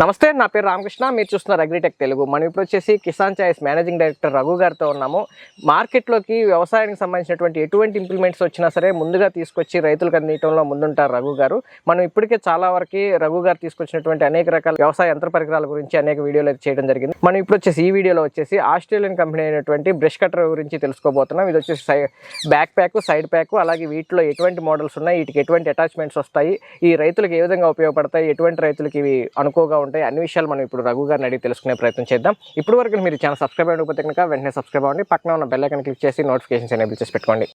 నమస్తే నా పేరు రామకృష్ణ. మీరు చూస్తున్నారు అగ్రిటెక్ తెలుగు. మనం ఇప్పుడు వచ్చేసి Kisan choice managing director Raghu గారితో ఉన్నాము. మార్కెట్లోకి వ్యవసాయానికి సంబంధించినటువంటి ఎటువంటి ఇంప్లిమెంట్స్ వచ్చినా సరే ముందుగా తీసుకొచ్చి రైతులకు అందించడంలో ముందుంటారు రఘు గారు. మనం ఇప్పటికే చాలా వరకు రఘు గారు తీసుకొచ్చినటువంటి అనేక రకాల వ్యవసాయ యంత్ర పరికరాల గురించి అనేక వీడియోలు చేయడం జరిగింది. మనం ఇప్పుడు వచ్చేసి ఈ వీడియోలో వచ్చేసి ఆస్ట్రేలియన్ కంపెనీ అయినటువంటి బ్రష్ కటర్ గురించి తెలుసుకోబోతున్నాం. ఇది వచ్చేసి సై బ్యాక్ ప్యాక్ సైడ్ ప్యాక్ అలాగే వీటిలో ఎటువంటి మోడల్స్ ఉన్నాయి వీటికి ఎటువంటి అటాచ్మెంట్స్ వస్తాయి ఈ రైతులకు ఏ విధంగా ఉపయోగపడతాయి ఎటువంటి రైతులకి ఇవి అనుకోగా ఉంటాయి. అన్ని విషయాలు మనం ఇప్పుడు రఘు గారిని అడిగి తెలుసుకునే ప్రయత్నం చేద్దాం. ఇప్పుడు వరకు మీరు ఛానల్ సబ్స్క్రైబ్ అయిపోతే కనుక వెంటనే సబ్స్క్రైబ్ అవ్వండి. పక్కన ఉన్న బెల్ ఐకాన్ క్లిక్ చేసి నోటిఫికేషన్స్ ఎనేబుల్ చేసి పెట్టుకోండి.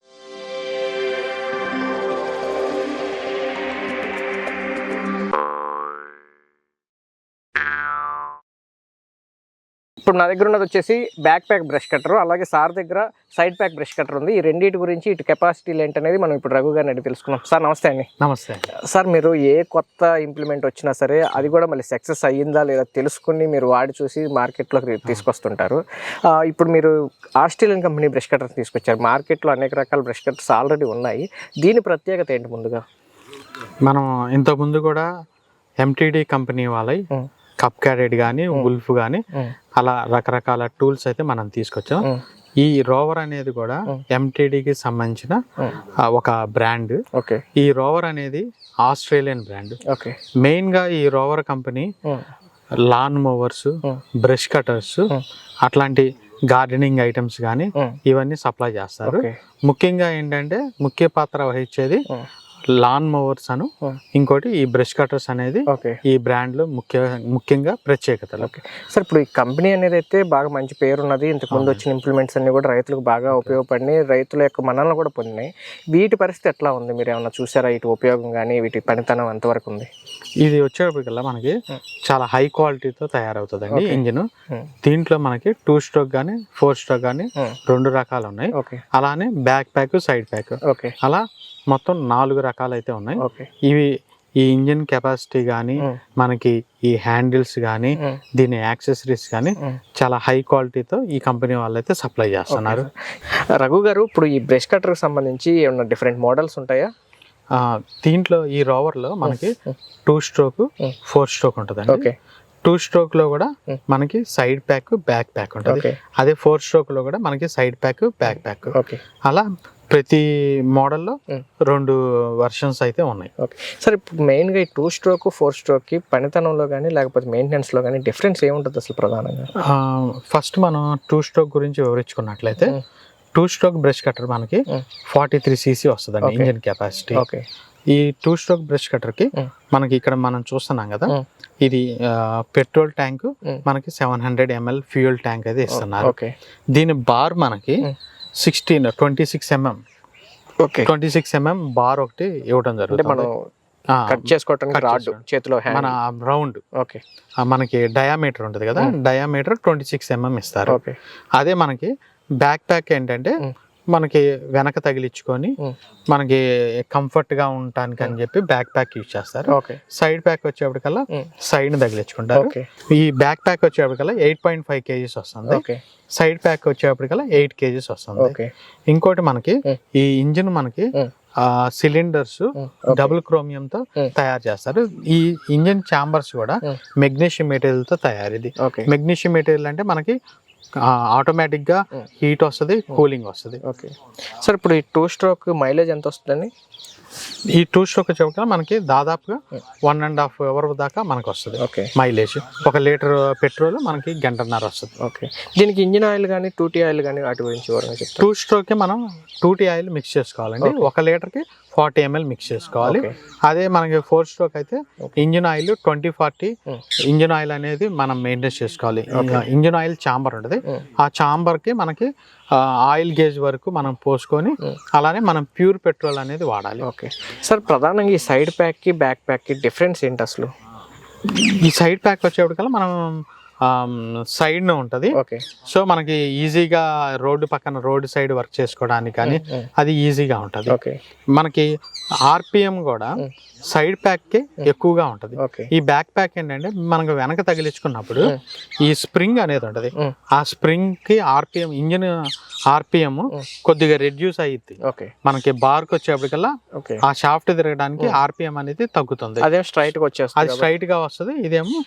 ఇప్పుడు నా దగ్గర ఉన్నది వచ్చేసి బ్యాక్ ప్యాక్ బ్రష్ కట్టర్ అలాగే సార్ దగ్గర సైడ్ ప్యాక్ బ్రష్ కట్టర్ ఉంది. ఈ రెండింటి గురించి ఇటు కెపాసిటీలు ఏంటనేది మనం ఇప్పుడు రఘు గారిని అడిగి తెలుసుకున్నాం సార్ నమస్తే అండి. నమస్తే సార్ మీరు ఏ కొత్త ఇంప్లిమెంట్ వచ్చినా సరే అది కూడా మళ్ళీ సక్సెస్ అయ్యిందా లేదా తెలుసుకుని మీరు వాడి చూసి మార్కెట్లోకి తీసుకొస్తుంటారు. ఇప్పుడు మీరు ఆస్ట్రేలియన్ కంపెనీ బ్రష్ కట్టర్ తీసుకొచ్చారు. మార్కెట్లో అనేక రకాల బ్రష్ కట్టర్స్ ఆల్రెడీ ఉన్నాయి. దీని ప్రత్యేకత ఏంటి ముందుగా? మనం ఇంతకుముందు కూడా ఎంటీడీ కంపెనీ వాళ్ళవి ఉం. కప్ క్యారెట్ కానీ ఉల్ఫ్ కానీ అలా రకరకాల టూల్స్ అయితే మనం తీసుకొచ్చాం. ఈ రోవర్ అనేది కూడా ఎంటీడీకి సంబంధించిన ఒక బ్రాండ్. ఓకే. ఈ రోవర్ అనేది ఆస్ట్రేలియన్ బ్రాండ్. ఓకే. మెయిన్గా ఈ Rover company lawn mowers brush cutters అట్లాంటి గార్డెనింగ్ ఐటమ్స్ కానీ ఇవన్నీ సప్లై చేస్తారు. ముఖ్యంగా ఏంటంటే ముఖ్య పాత్ర వహించేది. లాన్ మోవర్స్ అను. ఇంకోటి ఈ బ్రష్ కటర్స్ అనేది ఓకే. ఈ బ్రాండ్లో ముఖ్య ముఖ్యంగా ప్రత్యేకతలు. ఓకే. సార్ ఇప్పుడు ఈ కంపెనీ అనేది అయితే బాగా మంచి పేరు ఉన్నది ఇంతకు ముందు వచ్చిన ఇంప్లిమెంట్స్ అన్ని కూడా రైతులకు బాగా ఉపయోగపడినాయి. రైతుల యొక్క మనల్ని కూడా పొందినాయి. వీటి పరిస్థితి ఎట్లా ఉంది? మీరు ఏమన్నా చూసారా? ఇటు ఉపయోగం కానీ వీటి పనితనం ఎంతవరకు ఉంది? ఇది వచ్చేటప్పటికల్లా మనకి. చాలా హై క్వాలిటీతో తయారవుతుందండి Okay. ఇంజిన్. దీంట్లో మనకి టూ స్ట్రోక్ కానీ ఫోర్ స్ట్రోక్ కానీ. రెండు రకాలు ఉన్నాయి. ఓకే. అలానే backpack side pack okay. అలా మొత్తం నాలుగు రకాలు అయితే ఉన్నాయి ఇవి ఈ ఇంజిన్ కెపాసిటీ కానీ. మనకి ఈ హ్యాండిల్స్ కానీ. దీని యాక్సెసరీస్ కానీ. చాలా హై క్వాలిటీతో ఈ కంపెనీ వాళ్ళు అయితే సప్లై చేస్తున్నారు. రఘు గారు ఇప్పుడు ఈ బ్రష్ కట్టర్కి సంబంధించి ఏమన్నా డిఫరెంట్ మోడల్స్ ఉంటాయా? దీంట్లో ఈ రోవర్లో మనకి టూ స్ట్రోక్. ఫోర్ స్ట్రోక్ ఉంటుందండి. ఓకే. టూ స్ట్రోక్లో కూడా. మనకి సైడ్ ప్యాక్ బ్యాక్ ప్యాక్ ఉంటుంది. అదే ఫోర్ స్ట్రోక్లో కూడా మనకి సైడ్ ప్యాక్ బ్యాక్ ప్యాక్. అలా ప్రతి మోడల్లో. రెండు వర్షన్స్ అయితే ఉన్నాయి ఓకే సార్ ఇప్పుడు మెయిన్గా ఈ టూ స్ట్రోక్ ఫోర్ స్ట్రోక్కి పనితనంలో కానీ లేకపోతే మెయింటెనెన్స్లో కానీ డిఫరెన్స్ ఏముంటుంది అసలు ప్రధానంగా ఫస్ట్ మనం టూ స్ట్రోక్ గురించి వివరించుకున్నట్లయితే. టూ స్ట్రోక్ బ్రష్ కటర్ మనకి. ఫార్టీ త్రీ సీసీ వస్తుందండి. ఇంజిన్ కెపాసిటీ ఓకే ఈ టూ స్ట్రోక్ బ్రష్ కటర్కి ఉం. మనకి ఇక్కడ మనం చూస్తున్నాం కదా. ఇది పెట్రోల్ ట్యాంక్. మనకి seven hundred ML fuel tank అయితే ఇస్తున్నారు ఓకే దీని బార్ మనకి. Sixteen twenty six MM okay. Twenty six MM bar ఒకటి ఇవ్వడం జరుగుతుంది. మనం కట్ చేసుకోవటానికి రాడ్. చేతిలో మన రౌండ్. ఓకే. మనకి డయామీటర్ ఉంటుంది కదా. డయామీటర్ ట్వంటీ సిక్స్ ఎంఎం ఇస్తారు. ఓకే. అదే మనకి బ్యాక్ ప్యాక్ ఏంటంటే. మనకి వెనక తగిలించుకొని. మనకి కంఫర్ట్గా ఉండటానికి అని చెప్పి బ్యాక్ ప్యాక్ యూజ్ చేస్తారు సైడ్ ప్యాక్ వచ్చేప్పటికల్లా. సైడ్ తగిలించుకుంటారు ఈ బ్యాక్ ప్యాక్ వచ్చేప్పటికల్లా ఎయిట్ పాయింట్ ఫైవ్ కేజీస్ వస్తుంది సైడ్ ప్యాక్ వచ్చేప్పటికల్లా ఎయిట్ కేజీస్ వస్తుంది ఇంకోటి మనకి. ఈ ఇంజిన్ మనకి. సిలిండర్స్. డబుల్ క్రోమియం తో. తయారు చేస్తారు ఈ ఇంజిన్ చాంబర్స్ కూడా. మెగ్నీషియం మెటీరియల్తో తయారీది ఓకే మెగ్నీషియం మెటీరియల్ అంటే మనకి ఆటోమేటిక్గా ఉం. హీట్ వస్తుంది కూలింగ్ వస్తుంది. ఓకే. సార్ ఇప్పుడు ఈ టూ స్ట్రోక్ మైలేజ్ ఎంత వస్తుందండి? ఈ టూ స్ట్రోక్ వచ్చేప్పటికల్లా మనకి దాదాపుగా. వన్ అండ్ హాఫ్ అవర్ దాకా మనకు వస్తుంది ఓకే. మైలేజ్ ఒక లీటర్ పెట్రోల్ మనకి గంటన్నర వస్తుంది. ఓకే. దీనికి ఇంజిన్ ఆయిల్ కానీ టూటీ ఆయిల్ కానీ వాటి గురించి టూ స్ట్రోక్ మనం టూ టీ ఆయిల్ మిక్స్ చేసుకోవాలండి. ఒక లీటర్కి ఫార్టీ ఎంఎల్ మిక్స్ చేసుకోవాలి అదే మనకి ఫోర్ స్ట్రోక్ అయితే. Engine oil twenty forty. Engine oil అనేది మనం మెయింటైన్ చేసుకోవాలి. ఇంజిన్ ఆయిల్ చాంబర్ ఉంటుంది. ఆ చాంబర్కి మనకి ఆయిల్ గేజ్ వరకు మనం పోసుకొని. అలానే మనం ప్యూర్ పెట్రోల్ అనేది వాడాలి ఓకే సార్ ప్రధానంగా ఈ సైడ్ ప్యాక్కి బ్యాక్ ప్యాక్కి డిఫరెన్స్ ఏంటి అసలు ఈ సైడ్ ప్యాక్ వచ్చేప్పటికల్లా మనం సైడ్ ఉంటుంది. సో మనకి ఈజీగా రోడ్డు పక్కన రోడ్డు సైడ్ వర్క్ చేసుకోవడానికి కానీ అది ఈజీగా ఉంటుంది. మనకి ఆర్పిఎం కూడా సైడ్ ప్యాక్కి ఎక్కువగా ఉంటది. ఈ బ్యాక్ ప్యాక్ ఏంటంటే మనకు వెనక తగిలించుకున్నప్పుడు ఈ స్ప్రింగ్ అనేది ఉంటది. ఆ స్ప్రింగ్కి ఆర్పిఎం ఇంజిన్ ఆర్పిఎం కొద్దిగా రెడ్యూస్ అయ్యిద్ది ఓకే. మనకి బార్కి వచ్చేప్పటికల్లా ఆ షాఫ్ట్ తిరగడానికి ఆర్పిఎం అనేది తగ్గుతుంది. అదేం స్ట్రైట్గా వచ్చేస్తుంది అది స్ట్రైట్గా వస్తుంది ఇదేమో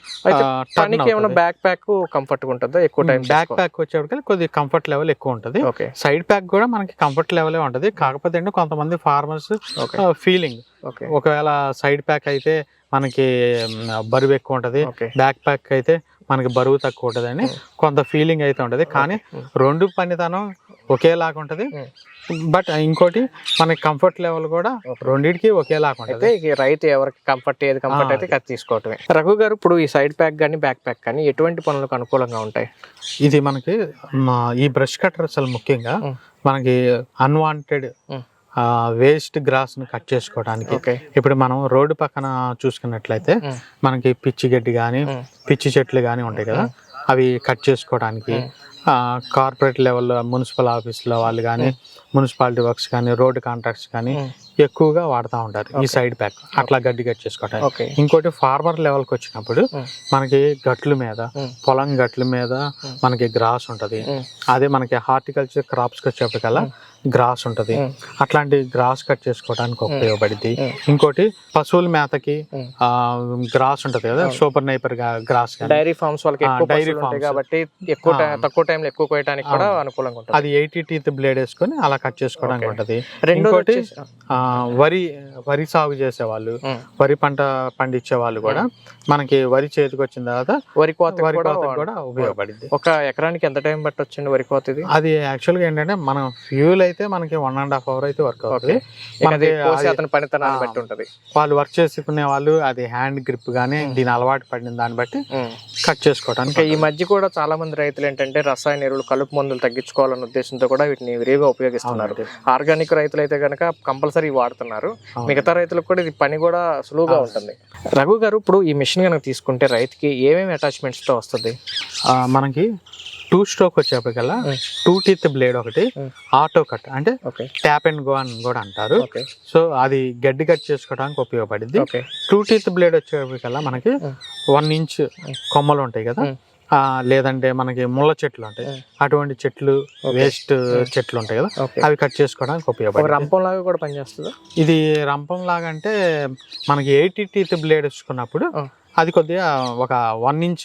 బ్యాక్ ప్యాక్ కంఫర్ట్గా ఉంటుందా? ఎక్కువ టైం బ్యాక్ ప్యాక్ వచ్చేప్పటికి కొద్దిగా కంఫర్ట్ లెవెల్ ఎక్కువ ఉంటుంది. ఓకే సైడ్ ప్యాక్ కూడా మనకి కంఫర్ట్ లెవెలే ఉంటది. కాకపోతే ఏంటంటే కొంతమంది ఫార్మర్స్ ఫీలింగ్ ఒకవేళ సైడ్ ప్యాక్ అయితే మనకి బరువు ఎక్కువ ఉంటది. బ్యాక్ ప్యాక్ అయితే మనకి బరువు తక్కువ ఉంటది అని కొంత ఫీలింగ్ అయితే ఉంటది. కానీ రెండు పనితనం ఒకేలాగా ఉంటది. బట్ ఇంకోటి మనకి కంఫర్ట్ లెవెల్ కూడా రెండింటికి ఒకేలాగా అయితే ఉంటది ఇక రైతు ఎవరికి కంఫర్ట్ ఏది కంఫర్ట్ అయితే అది తీసుకోవటమే రఘు గారు ఇప్పుడు ఈ సైడ్ ప్యాక్ కానీ బ్యాక్ ప్యాక్ కానీ ఎటువంటి పనులకు అనుకూలంగా ఉంటాయి ఇది మనకి ఈ బ్రష్ కట్టర్ అసలు ముఖ్యంగా. మనకి అన్వాంటెడ్. వేస్ట్ గ్రాస్ని కట్ చేసుకోవడానికి ఇప్పుడు మనం రోడ్డు పక్కన చూసుకున్నట్లయితే. మనకి పిచ్చి గడ్డి కానీ. పిచ్చి చెట్లు కానీ ఉంటాయి కదా అవి కట్ చేసుకోవడానికి కార్పొరేట్ లెవెల్లో మున్సిపల్ ఆఫీస్లో వాళ్ళు కానీ మున్సిపాలిటీ వర్క్స్ కానీ రోడ్ కాంట్రాక్ట్స్ కానీ. ఎక్కువగా వాడుతూ ఉంటారు ఈ సైడ్ ప్యాక్ అట్లా గడ్డి కట్ చేసుకోవడానికి ఓకే. ఇంకోటి ఫార్మర్ లెవెల్కి వచ్చినప్పుడు. మనకి గట్ల మీద. పొలం గట్ల మీద. మనకి గ్రాస్ ఉంటది. అదే మనకి హార్టికల్చర్ క్రాప్స్కి వచ్చేప్పటికల్లా గ్రాస్ ఉంటది. అట్లాంటి గ్రాస్ కట్ చేసుకోవడానికి ఉపయోగపడింది. ఇంకోటి పశువుల మేతకి గ్రాస్ ఉంటది కదా సూపర్ నైపర్ గ్రాస్ కానీ డైరీ ఫార్మ్స్ వాళ్ళకి డైరీ farms. కాబట్టి ఎక్కువ తక్కువ టైంలో ఎక్కువ కోయడానికి కూడా అనుకూలంగా ఉంటుంది. అది ఎయిటీ టీత్ బ్లేడ్ వేసుకొని అలా కట్ చేసుకోవడానికి. ఉంటది. ఆ, వరి వరి సాగు చేసే వాళ్ళు ఉం. వరి పంట పండించే వాళ్ళు కూడా మనకి వరి చేతికి వచ్చిన తర్వాత వరి కోత వరి కోతకు కూడా ఉపయోగపడింది. ఒక ఎకరానికి ఎంత టైం పట్టొచ్చండి వరి కోత ఇది? అది యాక్చువల్గా ఏంటంటే మనం ఫ్యూల్ అయితే మనకి వన్ అండ్ హాఫ్ అవర్ అయితే వర్క్ అవుతుంది. మనకి అతని పనితనాన్ని. బట్టి ఉంటది. వాళ్ళు వర్క్ చేసుకునే వాళ్ళు అది హ్యాండ్ గ్రిప్ గానీ దీని అలవాటు పడిన దాన్ని బట్టి. కట్ చేసుకోవడానికి ఈ మధ్య కూడా చాలా మంది రైతులు ఏంటంటే రసాయన ఎరువులు కలుపు మందులు తగ్గించుకోవాలన్న ఉద్దేశంతో కూడా వీటిని విరివిగా ఉపయోగిస్తున్నారు. ఆర్గానిక్ రైతులు అయితే కనుక కంపల్సరీ వాడుతున్నారు. మిగతా రైతులకు కూడా ఇది పని కూడా సులువుగా ఉంటుంది. రఘు గారు ఇప్పుడు ఈ మిషన్ కనుక తీసుకుంటే రైతుకి ఏమేమి అటాచ్మెంట్స్తో వస్తుంది? మనకి టూ స్ట్రోక్ వచ్చేప్పటికల్లా. టూ టీత్ బ్లేడ్ ఒకటి. ఆటో కట్ అంటే ట్యాప్ అండ్ గో అని కూడా అంటారు. సో అది గడ్డి కట్ చేసుకోవడానికి ఉపయోగపడింది టూ టీత్ బ్లేడ్ వచ్చేప్పటికల్లా మనకి. వన్ ఇంచ్ కొమ్మలు ఉంటాయి కదా లేదంటే మనకి ముళ్ళ చెట్లు ఉంటాయి. అటువంటి చెట్లు. వేస్ట్ చెట్లు ఉంటాయి కదా అవి కట్ చేసుకోవడానికి ఒక ఉపయోగపడుతుంది రంపం లాగా కూడా పనిచేస్తుందా ఇది రంపం లాగా అంటే మనకి ఎయిటీ టీత్ బ్లేడ్ వచ్చుకున్నప్పుడు ఆ. అది కొద్దిగా ఒక వన్ ఇంచ్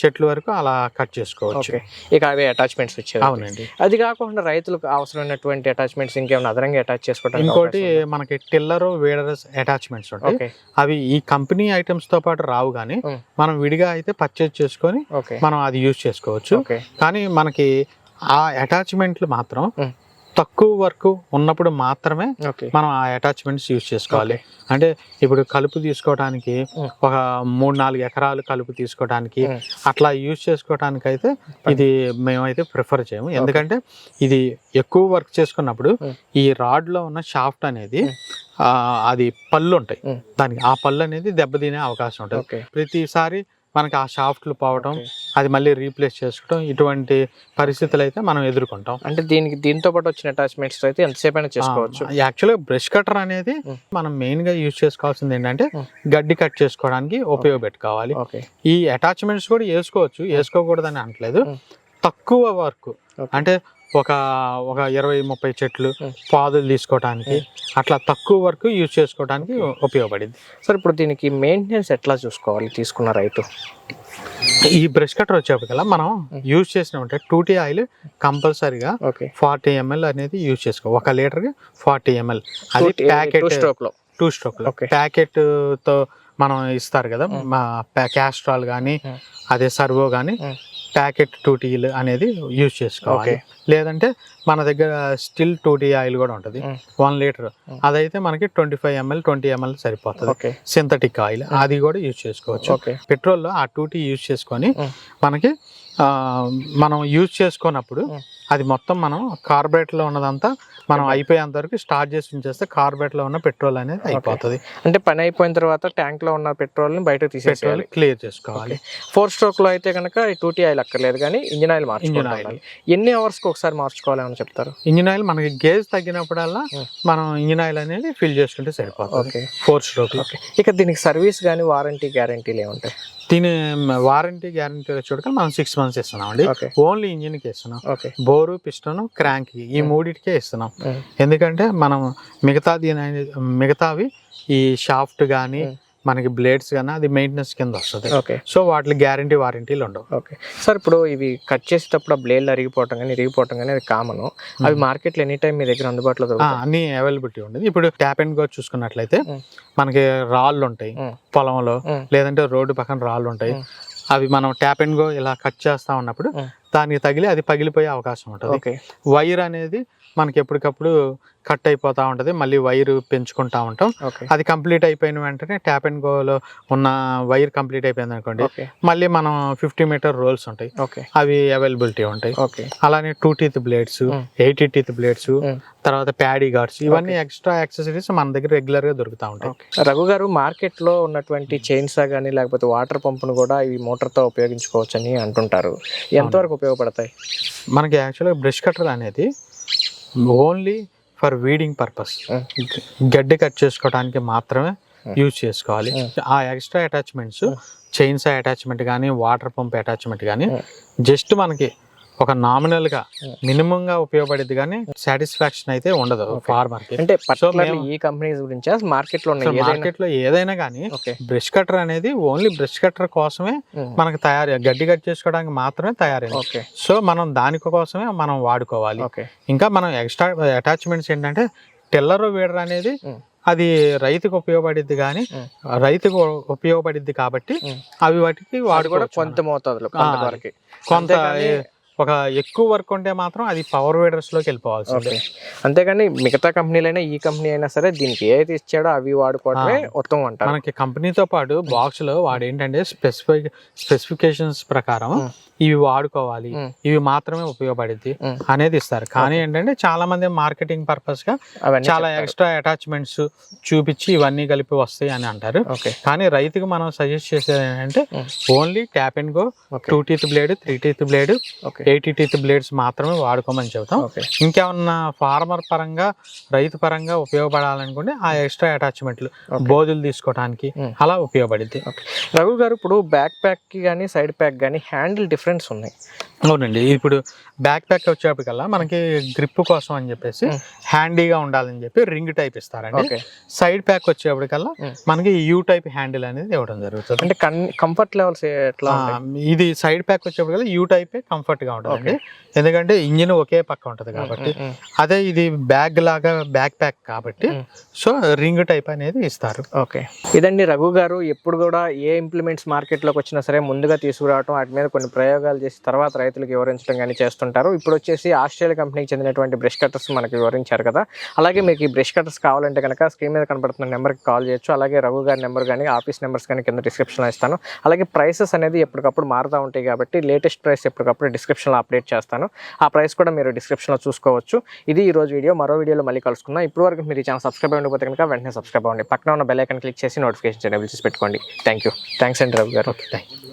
చెట్లు వరకు అలా కట్ చేసుకోవచ్చు. ఇక అవి అటాచ్మెంట్స్ వచ్చేవి. అవునండి. అది కాకుండా రైతులకు అవసరమైనటువంటి అటాచ్మెంట్స్ ఇంకేమైనా అదనంగా అటాచ్ చేసుకోవడానికి ఇంకోటి మనకి టిల్లర్ వేడరస్ అటాచ్మెంట్స్ ఉంటాయి. అవి ఈ కంపెనీ ఐటమ్స్తో పాటు రావు కానీ. మనం విడిగా అయితే పర్చేజ్ చేసుకొని మనం అది యూజ్ చేసుకోవచ్చు. కానీ మనకి ఆ అటాచ్మెంట్లు మాత్రం. తక్కువ వరకు ఉన్నప్పుడు మాత్రమే మనం ఆ అటాచ్మెంట్స్ యూజ్ చేసుకోవాలి. అంటే ఇప్పుడు కలుపు తీసుకోవడానికి. ఒక మూడు నాలుగు ఎకరాలు కలుపు తీసుకోవడానికి. అట్లా యూజ్ చేసుకోవడానికి అయితే ఇది మేమైతే ప్రిఫర్ చేయము. ఎందుకంటే ఇది ఎక్కువ వర్క్ చేసుకున్నప్పుడు. ఈ రాడ్లో ఉన్న షాఫ్ట్ అనేది అది పళ్ళు ఉంటాయి. దానికి ఆ పళ్ళు అనేది దెబ్బతినే అవకాశం ఉంటుంది. ప్రతిసారి మనకి ఆ షాఫ్ట్లు పోవడం. అది మళ్ళీ రీప్లేస్ చేసుకోవడం ఇటువంటి పరిస్థితులు అయితే మనం ఎదుర్కొంటాం అంటే దీనికి దీంతో పాటు వచ్చిన అటాచ్మెంట్స్ అయితే ఎంతసేపు అయినా చేసుకోవచ్చు యాక్చువల్గా బ్రష్ కటర్ అనేది. మనం మెయిన్గా యూజ్ చేసుకోవాల్సింది ఏంటంటే. గడ్డి కట్ చేసుకోవడానికి ఉపయోగపెట్టుకోవాలి ఈ అటాచ్మెంట్స్ కూడా వేసుకోవచ్చు వేసుకోకూడదని అనట్లేదు. తక్కువ వర్క్. అంటే ఒక ఒక ఇరవై ముప్పై చెట్లు. పాదులు తీసుకోవడానికి అట్లా తక్కువ వరకు యూజ్ చేసుకోవడానికి ఉపయోగపడింది. సార్ ఇప్పుడు దీనికి మెయింటెనెన్స్ ఎట్లా చూసుకోవాలి తీసుకున్న రైతు? ఈ బ్రష్ కటర్ వచ్చేప్పటికల్లా మనం యూజ్ చేసినామంటే టూటీ ఆయిల్ కంపల్సరీగా ఫార్టీ ఎంఎల్ అనేది యూజ్ చేసుకో. ఒక లీటర్ ఫార్టీ ఎంఎల్ అది ప్యాకెట్ స్ట్రోక్లో. టూ స్ట్రోక్లో. ప్యాకెట్తో మనం ఇస్తారు కదా మా క్యాస్ట్రాల్ కానీ. అదే సర్వో కానీ. ప్యాకెట్ టూటీలు అనేది యూజ్ చేసుకోవాలి. లేదంటే మన దగ్గర స్టిల్ టూటీ ఆయిల్ కూడా ఉంటుంది. One litre. అదైతే మనకి twenty five ML twenty ML సరిపోతుంది సింథటిక్ ఆయిల్ అది కూడా యూజ్ చేసుకోవచ్చు ఓకే పెట్రోల్లో ఆ టూటీ యూజ్ చేసుకొని. మనకి మనం యూజ్ చేసుకున్నప్పుడు. అది మొత్తం మనం కార్బొరేటర్లో ఉన్నదంతా మనం అయిపోయేంత వరకు స్టార్ట్ చేసి ఉంచేస్తే కార్బొరేటర్లో ఉన్న పెట్రోల్ అనేది అయిపోతుంది. అంటే పని అయిపోయిన తర్వాత ట్యాంక్లో ఉన్న పెట్రోల్ని బయటకు పెట్రోల్ తీసేసేయాలి క్లియర్ చేసుకోవాలి. ఫోర్ స్ట్రోక్లో అయితే కనుక టూ టీ ఆయిల్ అక్కర్లేదు కానీ ఇంజిన్ ఆయిల్ ఇంజిన్ మార్చుకోవాలి ఆయిల్. ఎన్ని అవర్స్కి ఒకసారి మార్చుకోవాలని చెప్తారు? ఇంజిన్ ఆయిల్ మనకి గేజ్ తగ్గినప్పుడల్లా Hmm. మనం ఇంజిన్ ఆయిల్ అనేది ఫిల్ చేసుకుంటే సరిపోతుంది. ఓకే ఫోర్ స్ట్రోక్ ఓకే ఇక దీనికి సర్వీస్ కానీ వారంటీ గ్యారంటీలు ఏముంటాయి? దీని వారంటీ గ్యారంటీ వచ్చేటికి మనం సిక్స్ మంత్స్ ఇస్తున్నాం అండి ఓన్లీ ఇంజిన్కి ఇస్తున్నాం. ఓకే. బోరు పిస్టన్ క్రాంక్ ఈ మూడిటికే ఇస్తున్నాం. ఎందుకంటే మనం మిగతా దీని మిగతావి ఈ షాఫ్ట్ కానీ. మనకి బ్లేడ్స్ కానీ అది మెయింటెనెన్స్ కింద వస్తుంది. ఓకే. సో వాటి గ్యారంటీ వారంటీలు ఉండవు. ఓకే. సార్ ఇప్పుడు ఇవి కట్ చేసేటప్పుడు బ్లేడ్లు అరిగిపోవటం కానీ ఇరిగిపోవటం కానీ అది కామన్. అవి మార్కెట్లో ఎనీ టైం మీ దగ్గర అందుబాటులో ఆ, అన్ని అవైలబిలిటీ ఉండదు. ఇప్పుడు ట్యాప్ అండ్ గో చూసుకున్నట్లయితే. మనకి రాళ్ళు ఉంటాయి. పొలంలో. లేదంటే రోడ్డు పక్కన రాళ్ళు ఉంటాయి. అవి మనం ట్యాప్ అండ్ గో ఇలా కట్ చేస్తా ఉన్నప్పుడు. దానికి తగిలి అది పగిలిపోయే అవకాశం ఉంటుంది. ఓకే. వైర్ అనేది మనకి ఎప్పటికప్పుడు కట్ అయిపోతా ఉంటది. మళ్ళీ వైర్ పెంచుకుంటా ఉంటాం. అది కంప్లీట్ అయిపోయిన వెంటనే ట్యాప్ అండ్ గోలో ఉన్న వైర్ కంప్లీట్ అయిపోయింది అనుకోండి. మళ్ళీ మనం ఫిఫ్టీ మీటర్ రోల్స్ ఉంటాయి. ఓకే. అవి అవైలబిలిటీ ఉంటాయి. ఓకే. అలానే two teeth blades. Eighty teeth blades. తర్వాత ప్యాడీ గార్డ్స్ ఇవన్నీ ఎక్స్ట్రా యాక్సెసరీస్ మన దగ్గర రెగ్యులర్గా దొరుకుతా ఉంటాయి. రఘు గారు మార్కెట్లో ఉన్నటువంటి చైన్సా కానీ లేకపోతే వాటర్ పంపును కూడా ఇవి మోటార్తో ఉపయోగించుకోవచ్చు అని అంటుంటారు ఎంతవరకు ఉపయోగపడతాయి? మనకి యాక్చువల్గా బ్రష్ కట్టర్ అనేది ఓన్లీ ఫర్ వీడింగ్ పర్పస్. గడ్డి కట్ చేసుకోవడానికి మాత్రమే. యూజ్ చేసుకోవాలి. ఆ ఎక్స్ట్రా అటాచ్మెంట్స్. చైన్స్ అటాచ్మెంట్ కానీ వాటర్ పంప్ అటాచ్మెంట్ కానీ. జస్ట్ మనకి ఒక నామినల్గా Hmm. మినిమం గా ఉపయోగపడింది కానీ సాటిస్ఫాక్షన్ అయితే ఉండదు. ఫార్మర్ అంటే ఈ కంపెనీస్ గురించి ఉన్న ఏదైనా మార్కెట్లో ఏదైనా కానీ బ్రష్ కట్టర్ అనేది ఓన్లీ బ్రష్ కట్టర్ కోసమే మనకి తయారు గడ్డి కట్ చేసుకోవడానికి మాత్రమే తయారైంది ఓకే సో మనం దాని కోసమే మనం వాడుకోవాలి ఇంకా మనం ఎక్స్ట్రా అటాచ్మెంట్స్ ఏంటంటే టిల్లర్ వీడర్ అనేది Mm. అది రైతుకు ఉపయోగపడిద్ది కానీ Mm. రైతుకు ఉపయోగపడిద్ది కాబట్టి. అవి వాటికి అది కూడా కొంత మోతాదులో కొంత ఒక ఎక్కువ వర్క్ ఉంటే మాత్రం అది పవర్ వీడర్స్లోకి వెళ్ళిపోవాల్సిందే ఓకే అంతేగాని మిగతా కంపెనీలైనా ఈ కంపెనీ అయినా సరే దీనికి ఏదైతే ఇచ్చాడో అవి వాడుకోవడమే. ఉత్తమం అంటారు మనకి కంపెనీతో పాటు బాక్స్లో వాడు ఏంటంటే స్పెసిఫిక్ స్పెసిఫికేషన్స్ ప్రకారం. ఇవి వాడుకోవాలి. ఇవి మాత్రమే ఉపయోగపడిద్ది Mm. అనేది ఇస్తారు కానీ ఏంటంటే చాలా మంది మార్కెటింగ్ పర్పస్గా చాలా. ఎక్స్ట్రా అటాచ్మెంట్స్ చూపించి ఇవన్నీ కలిపి వస్తాయి అని అంటారు ఓకే కానీ రైతుకు మనం సజెస్ట్ చేసేది ఏంటంటే. Only tap and go two teeth blade three teeth blade eighty teeth blades మాత్రమే వాడుకోమని చెబుతాం ఇంకేమన్నా ఫార్మర్ పరంగా రైతు పరంగా ఉపయోగపడాలనుకుంటే ఆ ఎక్స్ట్రా అటాచ్మెంట్లు. బోధులు తీసుకోవడానికి. అలా ఉపయోగపడింది రఘు గారు ఇప్పుడు బ్యాక్ ప్యాక్కి కానీ సైడ్ ప్యాక్ కానీ హ్యాండిల్ డిఫరెన్స్ ఉన్నాయి. అవునండి. ఇప్పుడు బ్యాక్ ప్యాక్ వచ్చేప్పటికల్లా మనకి గ్రిప్ కోసం అని చెప్పేసి. హ్యాండీగా ఉండాలని చెప్పి రింగ్ టైప్ ఇస్తారండి. సైడ్ ప్యాక్ వచ్చేప్పటికల్లా. మనకి యూ టైప్ హ్యాండిల్ అనేది ఇవ్వడం జరుగుతుంది. అంటే కంఫర్ట్ లెవెల్స్ ఎట్లా? ఇది సైడ్ ప్యాక్ వచ్చేప్పటికల్లా యూ టైపే కంఫర్ట్గా ఉంటుంది ఎందుకంటే ఇంజిన్ ఒకే పక్క ఉంటది కాబట్టి అదే ఇది బ్యాగ్ లాగా బ్యాక్ ప్యాక్ కాబట్టి. సో రింగ్ టైప్ అనేది ఇస్తారు. ఓకే. ఇదండి రఘు గారు ఎప్పుడు కూడా ఏ ఇంప్లిమెంట్స్ మార్కెట్లోకి వచ్చినా సరే ముందుగా తీసుకురావడం వాటి మీద కొన్ని ప్రయోగాలు చేసి తర్వాత రైతులకు వివరించడం కానీ చేస్తుంటారు. ఇప్పుడు వచ్చేసి ఆస్ట్రేలియా కంపెనీకి చెందినటువంటి బ్రష్ కట్టర్స్ మనకు వివరించారు కదా. అలాగే మీకు ఈ బ్రష్ కట్టర్స్ కావాలంటే కనుక స్క్రీన్ మీద కనబడుతున్న నెంబర్కి కాల్ చేయొచ్చు. అలాగే రఘు గారి నెంబర్ కానీ ఆఫీస్ నెంబర్స్ కానీ కింద డిస్క్రిప్షన్లో ఇస్తాను. అలాగే ప్రైసెస్ అనేది ఎప్పటికప్పుడు మారుతూ ఉంటాయి కాబట్టి లేటెస్ట్ ప్రైస్ ఎప్పటికప్పుడు డిస్క్రిప్షన్లో అప్డేట్ చేస్తాను. ఆ ప్రైస్ కూడా మీరు డిస్క్రిప్షన్లో చూసుకోవచ్చు. ఇది ఈ రోజు వీడియో. మరో వీడియోలో మళ్ళీ కలుసుకుందాం. ఇప్పుడు వరకు మీరు ఈ ఛానల్ సబ్స్క్రైబ్ అయిపోతే కనుక వెంటనే సబ్స్క్రైబ్ అవ్వండి. పక్కన ఉన్న బెల్ ఐకన్ క్లిక్ చేసి నోటిఫికేషన్ ఎనేబుల్ చేసి పెట్టుకోండి. థ్యాంక్ యూ థ్యాంక్స్ అండి రవి గారు. Okay thank you